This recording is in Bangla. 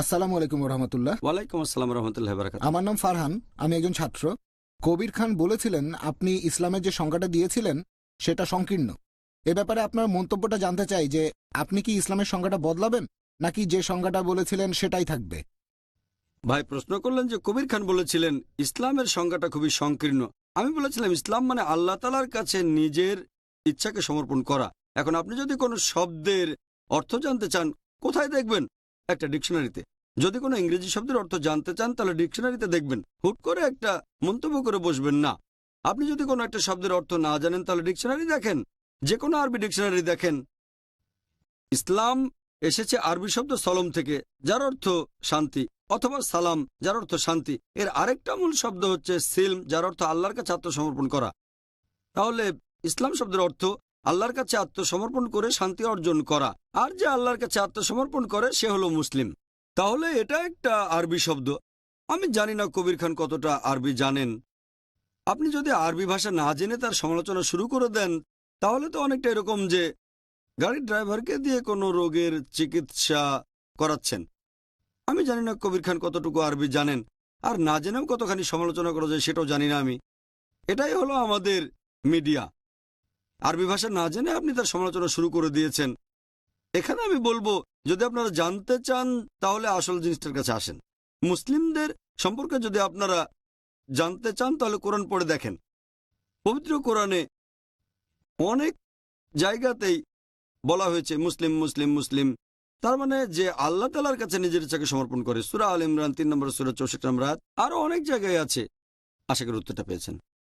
আসসালামু আলাইকুম রহমতুল্লাহ ওয়ালাইকুম আসসালাম রহমতুল্লাহ বারাকাত আমার নাম ফারহান আমি একজন ছাত্র। কবির খান বলেছিলেন আপনি ইসলামের যে সংজ্ঞাটা দিয়েছিলেন সেটা সংকীর্ণ। এ ব্যাপারে আপনার মন্তব্যটা জানতে চাই যে আপনি কি ইসলামের সংজ্ঞাটা বদলাবেন? নাকি যে সংজ্ঞাটা বলেছিলেন সেটাই থাকবে? ভাই প্রশ্ন করলেন যে কবির খান বলেছিলেন ইসলামের সংজ্ঞাটা খুবই সংকীর্ণ। আমি বলেছিলাম ইসলাম মানে আল্লাহ তালার কাছে নিজের ইচ্ছাকে সমর্পণ করা। এখন আপনি যদি কোনো শব্দের অর্থ জানতে চান কোথায় দেখবেন? একটা ডিকশনারিতে। যদি কোনো ইংরেজি শব্দের অর্থ জানতে চান, তাহলে ডিকশনারিতে দেখবেন, হুট করে একটা মন্তব্য করে বসবেন না। আপনি যদি কোনো একটা শব্দের অর্থ না জানেন, তাহলে ডিকশনারি দেখেন যে কোনো আরবি ডিকশনারি দেখেন। ইসলাম এসেছে আরবি শব্দ সলম থেকে, যার অর্থ শান্তি, অথবা সালাম, যার অর্থ শান্তি। এর আরেকটা মূল শব্দ হচ্ছে সিলম, যার অর্থ আল্লাহর কাছে আত্মসমর্পণ করা। তাহলে ইসলাম শব্দের অর্থ আল্লাহর কাছে আত্মসমর্পণ করে শান্তি অর্জন করা। আর যে আল্লাহর কাছে আত্মসমর্পণ করে, সে হলো মুসলিম। তাহলে এটা একটা আরবি শব্দ। আমি জানি না কবির খান কতটা আরবি জানেন। আপনি যদি আরবি ভাষা না জেনে তার সমালোচনা শুরু করে দেন, তাহলে তো অনেকটা এরকম যে গাড়ির ড্রাইভারকে দিয়ে কোনো রোগের চিকিৎসা করাচ্ছেন। আমি জানি না কবির খান কতটুকু আরবি জানেন। আর না জেনেও কতখানি সমালোচনা করা যায়, সেটাও জানি না আমি। এটাই হলো আমাদের মিডিয়া। আরবি ভাষা না জেনে আপনি তার সমালোচনা শুরু করে দিয়েছেন। এখানে আমি বলব যদি আপনারা জানতে চান তাহলে আসল জিনিসটার কাছে আসেন। মুসলিমদের সম্পর্কে যদি আপনারা জানতে চান তাহলে কোরআন পড়ে দেখেন। পবিত্র কোরআনে অনেক জায়গাতেই বলা হয়েছে মুসলিম মুসলিম মুসলিম। তার মানে যে আল্লাহ তালার কাছে নিজের ইচ্ছাকে সমর্পণ করে। সুরা আল ইমরান তিন নম্বর সুরা চৌষট্টি নম্বর আয়াত, আরও অনেক জায়গায় আছে। আশা করি উত্তরটা পেয়েছেন।